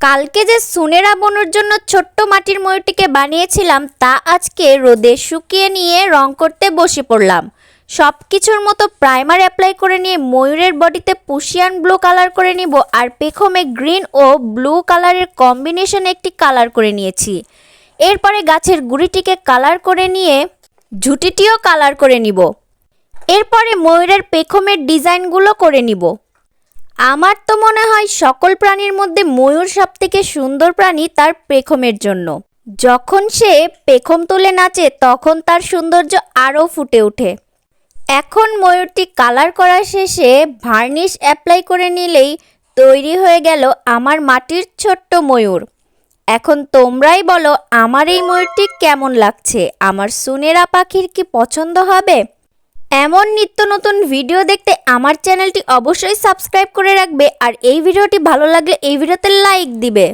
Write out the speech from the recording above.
কালকে যে সুনেরা বনুর জন্য ছোট্ট মাটির ময়ূরটিকে বানিয়েছিলাম, তা আজকে রোদে শুকিয়ে নিয়ে রং করতে বসে পড়লাম। সব কিছুর মতো প্রাইমার অ্যাপ্লাই করে নিয়ে ময়ূরের বডিতে পুশিয়ান ব্লু কালার করে নিব আর পেখমে গ্রিন ও ব্লু কালারের কম্বিনেশন একটি কালার করে নিয়েছি। এরপরে গাছের গুড়িটিকে কালার করে নিয়ে ঝুটিটিও কালার করে নিব। এরপরে ময়ূরের পেখমের ডিজাইনগুলো করে নিব। আমার তো মনে হয় সকল প্রাণীর মধ্যে ময়ূর সব থেকে সুন্দর প্রাণী তার পেখমের জন্য। যখন সে পেখম তুলে নাচে, তখন তার সৌন্দর্য আরও ফুটে ওঠে। এখন ময়ূরটি কালার করা শেষে ভার্নিশ অ্যাপ্লাই করে নিলেই তৈরি হয়ে গেল আমার মাটির ছোট্ট ময়ূর। এখন তোমরাই বলো, আমার এই ময়ূরটি কেমন লাগছে? আমার সুনেরা পাখির কি পছন্দ হবে? এমন নিত্য নতুন ভিডিও দেখতে আমার চ্যানেলটি অবশ্যই সাবস্ক্রাইব করে রাখবে আর এই ভিডিওটি ভালো লাগলে এই ভিডিওতে লাইক দিবে।